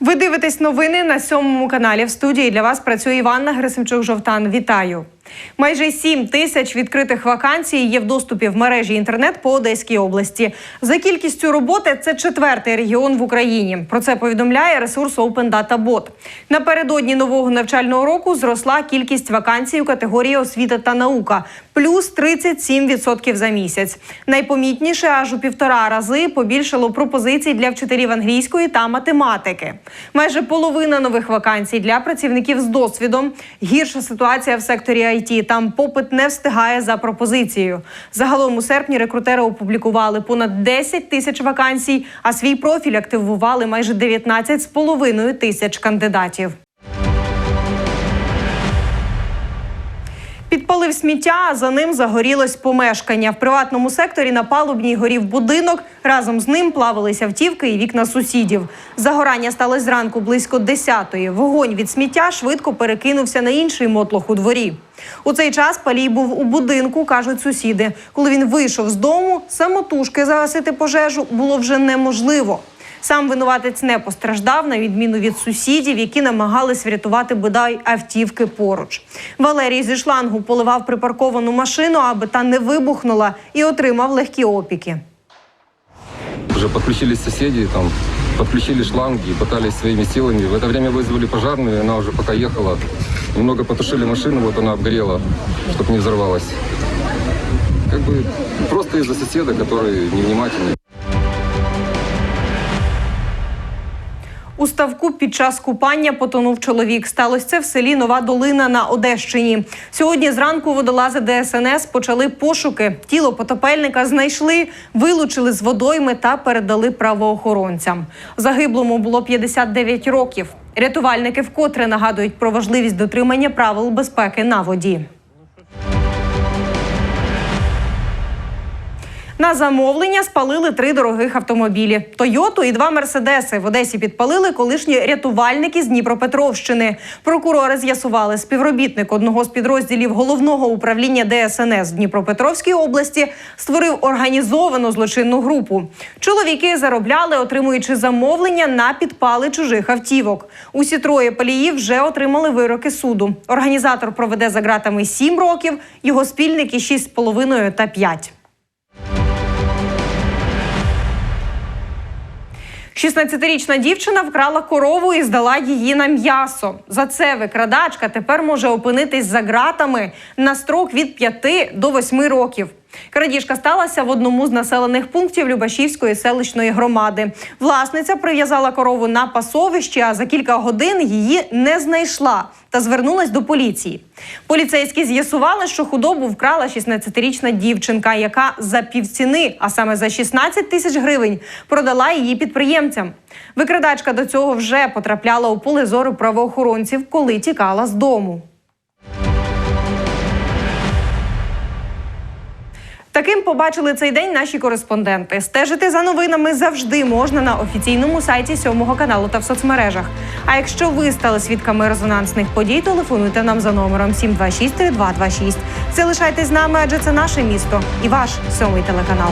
Ви дивитесь новини на сьомому каналі. В студії для вас працює Іванна Грисимчук жовтан Вітаю. Майже 7 тисяч відкритих вакансій є в доступі в мережі інтернет по Одеській області. За кількістю роботи це четвертий регіон в Україні. Про це повідомляє ресурс Open Data Bot. Напередодні нового навчального року зросла кількість вакансій у категорії освіта та наука плюс 37% за місяць. Найпомітніше аж у півтора рази побільшало пропозицій для вчителів англійської та математики. Майже половина нових вакансій для працівників з досвідом. Гірша ситуація в секторі IT. Там попит не встигає за пропозицією. Загалом у серпні рекрутери опублікували понад 10 тисяч вакансій, а свій профіль активували майже 19,5 тисяч кандидатів. Підпалив сміття, а за ним загорілось помешкання. В приватному секторі на палубній горів будинок. Разом з ним плавилися автівки і вікна сусідів. Загорання сталося зранку близько 10-ї. Вогонь від сміття швидко перекинувся на інший мотлох у дворі. У цей час палій був у будинку, кажуть сусіди. Коли він вийшов з дому, самотужки загасити пожежу було вже неможливо. Сам винуватець не постраждав, на відміну від сусідів, які намагались врятувати бодай автівки поруч. Валерій зі шлангу поливав припарковану машину, аби та не вибухнула, і отримав легкі опіки. Уже подключились соседи, там, подключили шланги и пытались своими силами. В это время вызвали пожарную, она уже пока ехала. Немного потушили машину, вот она обгорела, чтобы не взорвалась. Как бы просто из-за соседа, который невнимательный. У ставку під час купання потонув чоловік. Сталося це в селі Нова Долина на Одещині. Сьогодні зранку водолази ДСНС почали пошуки. Тіло потопельника знайшли, вилучили з водойми та передали правоохоронцям. Загиблому було 59 років. Рятувальники вкотре нагадують про важливість дотримання правил безпеки на воді. На замовлення спалили три дорогих автомобілі: Тойоту і два мерседеси. В Одесі підпалили колишні рятувальники з Дніпропетровщини. Прокурори з'ясували, співробітник одного з підрозділів головного управління ДСНС в Дніпропетровській області створив організовану злочинну групу. Чоловіки заробляли, отримуючи замовлення на підпали чужих автівок. Усі троє паліїв вже отримали вироки суду. Організатор проведе за ґратами 7 років, його спільники 6,5 та 5. 16-річна дівчина вкрала корову і здала її на м'ясо. За це викрадачка тепер може опинитись за ґратами на строк від 5 до 8 років. Крадіжка сталася в одному з населених пунктів Любашівської селищної громади. Власниця прив'язала корову на пасовищі, а за кілька годин її не знайшла та звернулась до поліції. Поліцейські з'ясували, що худобу вкрала 16-річна дівчинка, яка за півціни, а саме за 16 тисяч гривень, продала її підприємцям. Викрадачка до цього вже потрапляла у поле зору правоохоронців, коли тікала з дому. Таким побачили цей день наші кореспонденти. Стежити за новинами завжди можна на офіційному сайті сьомого каналу та в соцмережах. А якщо ви стали свідками резонансних подій, телефонуйте нам за номером 726 3226. Залишайтесь з нами, адже це наше місто і ваш сьомий телеканал.